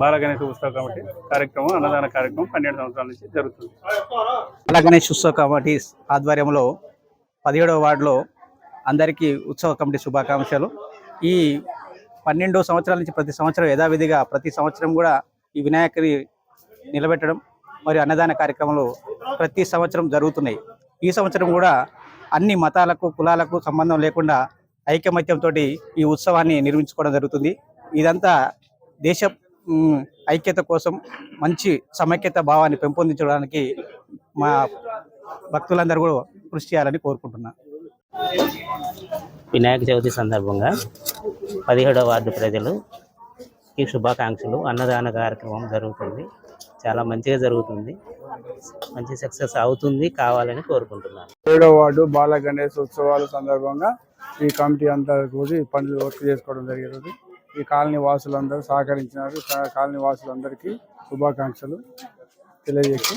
బాల గణేష ఉత్సవ కమిటీ కార్యక్రమం అన్నదాన కార్యక్రమం పన్నెండు సంవత్సరాల నుంచి జరుగుతుంది. బాల గణేష్ ఉత్సవ కమిటీ ఆధ్వర్యంలో పదిహేడవ వార్డులో అందరికీ ఉత్సవ కమిటీ శుభాకాంక్షలు. ఈ పన్నెండు సంవత్సరాల నుంచి ప్రతి సంవత్సరం యథావిధిగా ప్రతి సంవత్సరం కూడా ఈ వినాయకుని నిలబెట్టడం మరియు అన్నదాన కార్యక్రమాలు ప్రతి సంవత్సరం జరుగుతున్నాయి. ఈ సంవత్సరం కూడా అన్ని మతాలకు కులాలకు సంబంధం లేకుండా ఐకమత్యంతో ఈ ఉత్సవాన్ని నిర్మించుకోవడం జరుగుతుంది. ఇదంతా దేశ ఐక్యత కోసం మంచి సమైక్యత భావాన్ని పెంపొందించడానికి మా భక్తులందరూ కూడా కృషి చేయాలని కోరుకుంటున్నాను వినాయక చవితి సందర్భంగా పదిహేడవ వార్డు ప్రజలు ఈ శుభాకాంక్షలు అన్నదాన కార్యక్రమం జరుగుతుంది. చాలా మంచిగా జరుగుతుంది. మంచి సక్సెస్ అవుతుంది కావాలని కోరుకుంటున్నాను. ఏడో వార్డు బాల గణేష్ ఉత్సవాల సందర్భంగా ఈ కమిటీ అంతా కూడి పనులు వర్క్ చేసుకోవడం జరిగింది ఈ కాలనీ వాసులందరూ సహకరించినారు. కాలనీ వాసులందరికీ శుభాకాంక్షలు తెలియజేసి